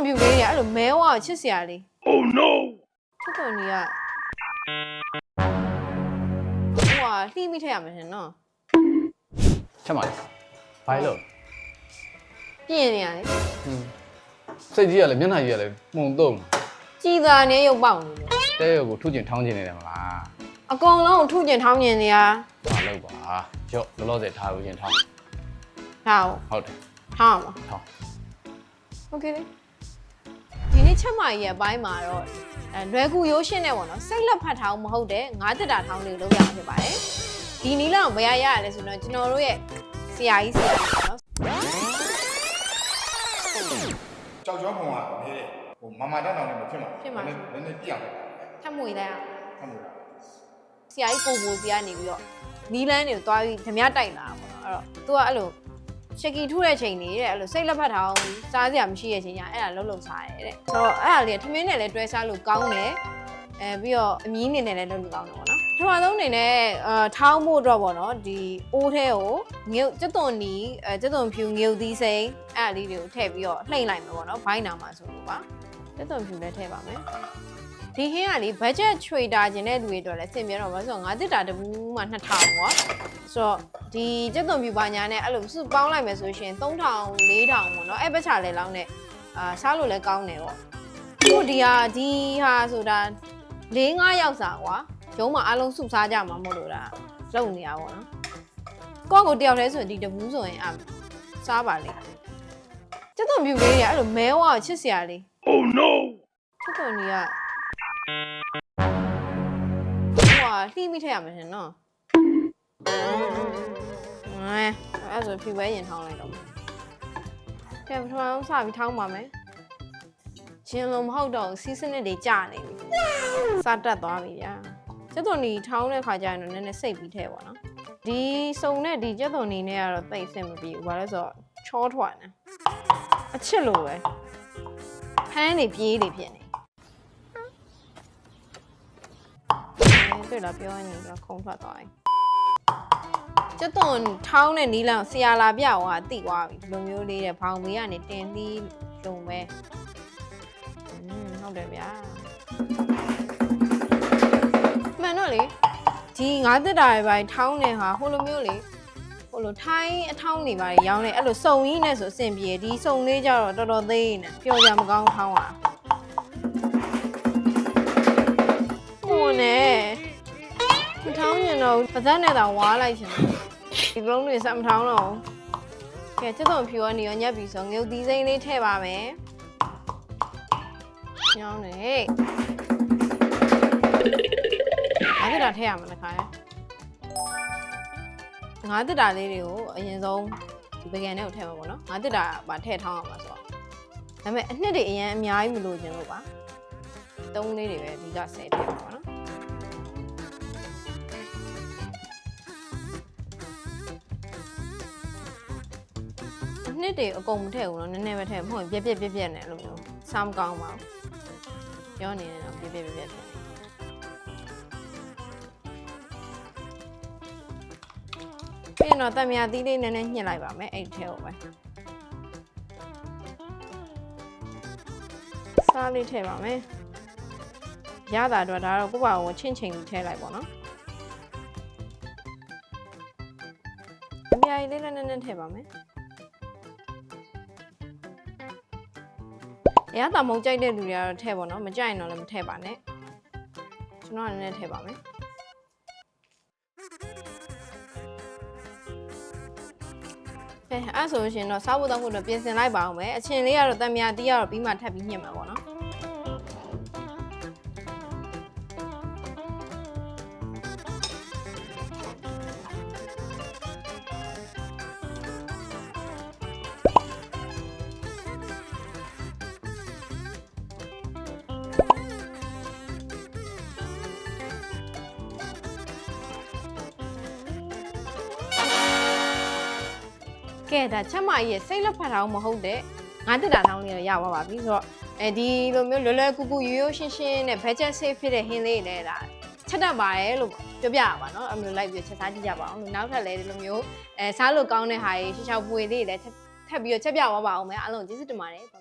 သွန်ပြူလေးတွေအဲ့လိုမဲဝါကိုချစ်စရာလေး Oh no! ချစ်သွန်ကြီးကဟိုဟာလှီးမိထည့်ရမယ်ရှင်နော် ချက်ပါလေဘာလို့ ပြင်းနေရလေ ဟင်းစိတ်ကြီးကလည်းမျက်နှာကြီးကလည်းမှုန်တုံး ကြည်သာနေရုပ်ပေါက်နေတယ် တဲရုပ်ကိုထုကျင်ထောင်းကျင်နေတယ်မလား အကောင်လုံးကိုထုကျင်ထောင်းကျင်နေရ ဘာလို့ပါရော့လောလောဆယ်ထားလို့ချင်းထောင်း ဒါကို ဟုတ်တယ် ထောင်းအောင် ထောင်း โอเคလေ ဒီနေ့ချက်မကြီးရဲ့အပိုင်းမှာတော့အဲလွယ်ကူရိုးရှင်းနေပေါ့နော်စိတ်လက်ဖတ်ထောင်းမဟုတ်တဲ့ငါးတက်တာထောင်းလေးကိုလုပ်ရမှာဖြစ်ပါတယ်ဒီနီးလောက်ဘယ်ရရရလဲဆိုတော့ကျွန်တော်တို့ရဲ့ဆရာကြီးဆရာကြီးပေါ့နော်ကြောက်ကြောပုံကနဲဟိုမမတောင်းတောင်းနဲ့မဖြစ်မှာဖြစ်မှာနည်းနည်းနည်းပြအောင်ထပ်မွေလိုက်အောင်ဟုတ်လားဆရာကြီးကိုကိုစီကနေပြီးတော့နီးလန်းတွေကိုတွားပြီးဓမြတိုက်လာတာပေါ့နော်အဲ့တော့ तू ကအဲ့လို ချက်ကီထုတဲ့ချိန်နေတဲ့အဲ့လိုစိတ်လက်ဖက်ထောင်းစားစရာမရှိတဲ့ချိန်ညာအဲ့ဒါလှုပ်လှုပ်စားရဲတဲ့ဆိုတော့အဲ့ဒါလေးကထမင်းနဲ့လည်းတွဲစားလို့ကောင်းတယ်အဲပြီးတော့အမီးနေနဲ့လည်းလှုပ်လို့ကောင်းတယ်ပေါ့နော်ပထမဆုံးအနေနဲ့အာထောင်းဖို့အတွက်ပေါ့နော်ဒီအိုးထဲကိုငုတ်ကျွတ်သွန်နီအဲကျွတ်သွန်ဖြူငုတ်သီးစိမ်းအဲ့ဒါလေးတွေကိုထည့်ပြီးတော့လှိမ့်လိုက်မယ်ပေါ့နော်ဘိုင်းနာမှာဆိုလို့ပါကျွတ်သွန်ဖြူလည်းထည့်ပါမယ် ဒီဟင်းကလေ budget trader ကျင်တဲ့လူတွေအတွက်လည်းစင်ပြေတော့ဘာလို့ဆိုတော့ငါတစ်တာတပူးမှ2000ပေါ့ဆိုတော့ဒီကျက်သွန်ပြူပါညာနဲ့အဲ့လိုစုပေါင်းလိုက်မယ်ဆိုရှင်3000 4000ပေါ့နော်အဲ့ဘက်ချလဲလောင်းနဲ့အာစားလို့လည်းကောင်းတယ်ပေါ့ဟိုဒီဟာဒီဟာဆိုတာ၄၅ယောက်စာကွာရုံးမှာအားလုံးစုစားကြမှာမဟုတ်လို့ဒါလုံနေရပါပေါ့နော်ကိုယ့်ကိုတယောက်တည်းဆိုရင်ဒီတပူးဆိုရင်အာစားပါလေကျက်သွန်ပြူလေးတွေကအဲ့လိုမဲဝါကိုချစ်စရာလေး Oh no! ချစ်တော်နီကဟို လှီးမိထည့်ရမယ်ရှင်နော်အဲအဲ့ဆိုဖြူပဲရင်ထောင်းလိုက်တော့မယ်ကဲပထမဆုံးစပြီးထောင်းပါမယ်ရှင်လုံးမဟုတ်တော့စီးစနစ်တွေကြာနေပြီစတက်သွားပြီဗျာကျက်သွန်နီထောင်းတဲ့ခါကျရင်တော့နည်းနည်းစိတ်ပြီးထဲပေါ့နော်ဒီစုံနဲ့ဒီကျက်သွန်နီနဲ့ကတော့တိတ်အဆင်မပြေဘူးဘာလဲဆိုတော့ချောထွာနေအချစ်လို့ပဲဖမ်းနေပြေးနေဖြစ်နေ အဲ တွေ့လားပြောရရင်ကခုံထွက်သွားပြီကျွတ်သွန်ထောင်းတဲ့နီးလန်းဆရာလာပြဟောအတိသွားပြီဒီလိုမျိုးလေးတဲ့ဘောင်မေးကနေတင်သီးလုံပဲอืมဟုတ်တယ်ဗျာမှန်တော့လေဒီငါးတက်တာတွေပိုင်းထောင်းနေဟာဟိုလိုမျိုးလေဟိုလိုထိုင်းအထောင်းနေပါလေရောင်းနေအဲ့လိုစုံကြီးနဲ့ဆိုအဆင်ပြေဒီစုံလေးကြတော့တော်တော်သေးနေပျော်ကြမကောင်းထောင်းอ่ะဟိုနဲ့ မထောင်းရင်တော့ပါဇက်နဲ့တောင်ဝါလိုက်ချင်တယ်ဒီလုံးတွေစမထောင်းတော့ဘူးကဲချက်သွန်ဖြူကနေရောညက်ပြီဆိုငုတ်သီးစိမ်းလေးထည့်ပါမယ်ညောင်းနေငါးတက်တာထည့်ရမှာတစ်ခါရငါးတက်တာလေးတွေကိုအရင်ဆုံးဒီပကံထဲကိုထည့်မှာပေါ့နော်ငါးတက်တာပါထည့်ထောင်းအောင်ပါဆိုတော့ဒါပေမဲ့အနှစ်တွေအရင်အများကြီးမလို့ခြင်းလို့ပါတုံးလေးတွေပဲဒီကဆယ်ထည့်မှာပေါ့နော် နှစ်တွေအကုန်မထည့်ဘူးနော်နည်းနည်းပဲထည့်မဟုတ်ရင်ပြက်ပြက်ပြက်ပြက်နဲ့အဲ့လိုမျိုးစားမကောင်းပါဘူးပြောနေတယ်တော့ပြက်ပြက်ပြက်ပြက်ထည့်ပြီးရင်တော့တမယာသီးလေးနည်းနည်းညှစ်လိုက်ပါမယ်အဲ့ဒီထဲကိုပဲစားလေးထည့်ပါမယ်ရတာတော့ဒါတော့ကိုယ့်ဘာကိုချင်းချင်းပြီးထည့်လိုက်ပါတော့တမယာလေးလည်းနည်းနည်းထည့်ပါမယ်။ အရသာမုံကြိုက်တဲ့လူတွေကတော့ထည့်ပါတော့မကြိုက်ရင်တော့လည်းမထည့်ပါနဲ့။ကျွန်တော်ကလည်းနည်းနည်းထည့်ပါမယ်။ကဲအဲ့ဆိုလို့ရှရင်တော့စားဖို့တောင်းဖို့တော့ပြင်ဆင်လိုက်ပါအောင်မယ်။အချင်းလေးကတော့တံမြာတီးကတော့ပြီးမှထပ်ပြီးညှစ်မှာပေါ့နော်။ ကဲဒါချက်မကြီးရဲ့စိတ်လက်ဖတ်ထောင်းမဟုတ်တဲ့ငါးတက်တာထောင်းလေးတော့ရပါပါပြီ။ဆိုတော့အဲဒီလိုမျိုးလွယ်လွယ်ကူကူရိုးရိုးရှင်းရှင်းနဲ့ budget safe ဖြစ်တဲ့ဟင်းလေးတွေလည်းဒါချက်တတ်ပါရဲ့လို့ပြောပြရပါတော့။အဲ့လိုလိုက်ပြီးချက်စားကြည့်ကြပါအောင်လို့နောက်ထပ်လည်းဒီလိုမျိုးအဲစားလို့ကောင်းတဲ့ဟာတွေရှောက်ရှောက်ပွေလေးတွေလည်းထပ်ထပ်ပြီးတော့ချက်ပြသွားပါအောင်မယ်အားလုံးကျေးဇူးတင်ပါတယ်။